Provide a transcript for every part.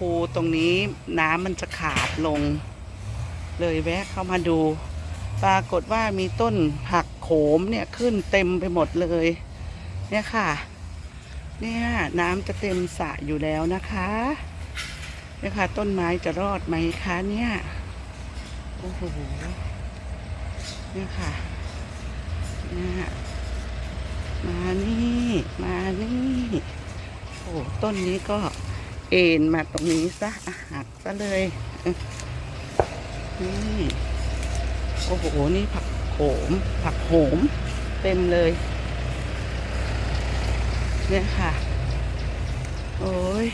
คูตรงนี้น้ำมันจะขาดลง เลยแวะเข้ามาดู ปรากฏว่ามีต้นผักโขมเนี่ยขึ้นเต็มไปหมดเลย เนี่ยค่ะ เนี่ยน้ำจะเต็มสระอยู่แล้วนะคะเนี่ยค่ะ ต้นไม้จะรอดไหมคะเนี่ยโอ้โหเนี่ยค่ะเนี่ยมานี่ มานี่ โอ้ต้นนี้ก็ เอ็นมาตรงนี้ซะอะหักซะเลยอ้ยนี่โอ้โหนี่ผักโขม ผักโหมเต็มเลย เนี่ยค่ะ โอ้ย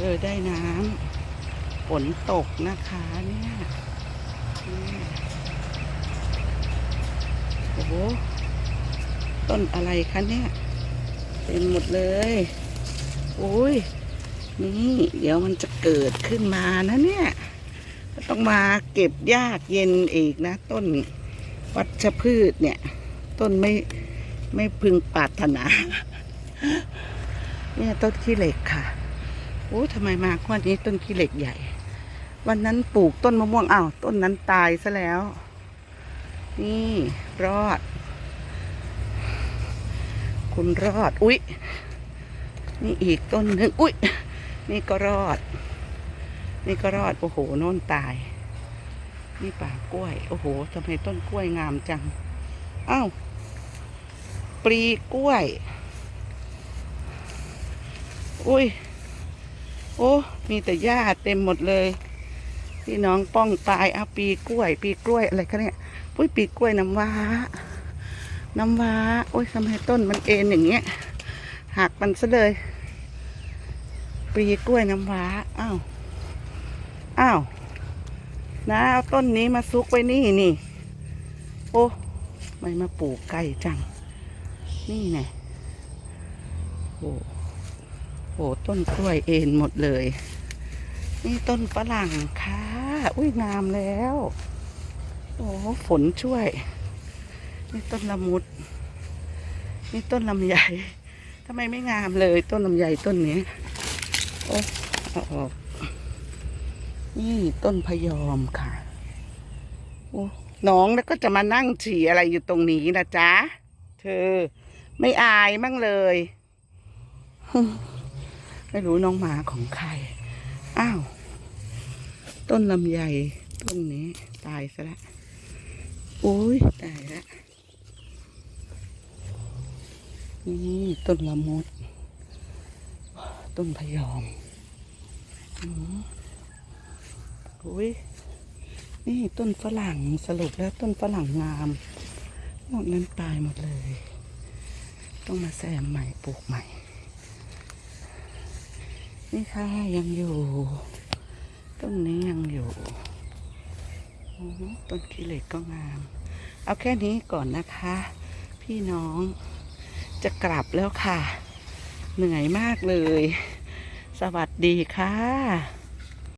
เลยได้น้ำฝนตกนะคะเนี่ยโอ้โหต้นอะไรคะเนี่ย เต็มหมดเลย โอ้ย นี่เดี๋ยวมันจะเกิดขึ้นมานะเนี่ยต้องมาเก็บยากเย็นอีกนะ ต้นวัชพืชเนี่ย ต้นไม่ไม่พึงปรารถนา เนี่ยต้นขี้เหล็กค่ะโอ้ทำไมมากวันนี้ต้นขี้เหล็กใหญ่ วันนั้นปลูกต้นมะม่วงอ้าวต้นนั้นตายซะแล้ว นี่รอด คุณรอด อุ๊ย นี่อีกต้นหนึ่งอุ๊ย นี่ก็รอด นี่ก็รอด โอ้โหโน่นตาย นี่ป่ากล้วย โอ้โหทำไมต้นกล้วยงามจัง อ้าว ปลีกล้วย อุ้ย โอ้ มีแต่หญ้าเต็มหมดเลยพี่น้องป้องตายเอาปีกล้วย ปีกล้วยอะไรคะเนี่ยอุ้ยปีกล้วยน้ำว้า น้ำว้า โอ้ยทำไมต้นมันเอ็นอย่างเงี้ยหักมันซะเลย ปลีกล้วยน้ำว้า อ้าว อ้าว นะเอาต้นนี้มาซุกไว้นี่นี่ โอ้ไม่มาปลูกไกลจัง นี่ไงโอ้โหต้นกล้วยเอ็นหมดเลย นี่ต้นฝรั่งค่ะ อุ้ยงามแล้ว โอ้ฝนช่วย นี่ต้นละมุด นี่ต้นลำไยทำไมไม่งามเลยต้นลำไยต้นนี้ โอ้ออกนี่ต้นพยอมค่ะโอ้น้องแล้วก็จะมานั่งฉี่อะไรอยู่ตรงนี้นะจ๊ะ เธอ ไม่อายมั่งเลย ไม่รู้น้องหมาของใคร อ้าว ต้นลำไยต้นนี้ ตายซะล้วโอ้ยตายล้วนี่ต้นละมุด ต้นพยอมอุ้ยนี่ต้นฝรั่งสรุปแล้วต้นฝรั่งงามนอกนั้นตายหมดเลย ต้องมาแซมใหม่ปลูกใหม่ นี่ค่ะยังอยู่ ต้นนี้ยังอยู่ต้นขี้เหล็กก็งาม เอาแค่นี้ก่อนนะคะ พี่น้องจะกลับแล้วค่ะ เหนื่อยมากเลย สวัสดีค่ะ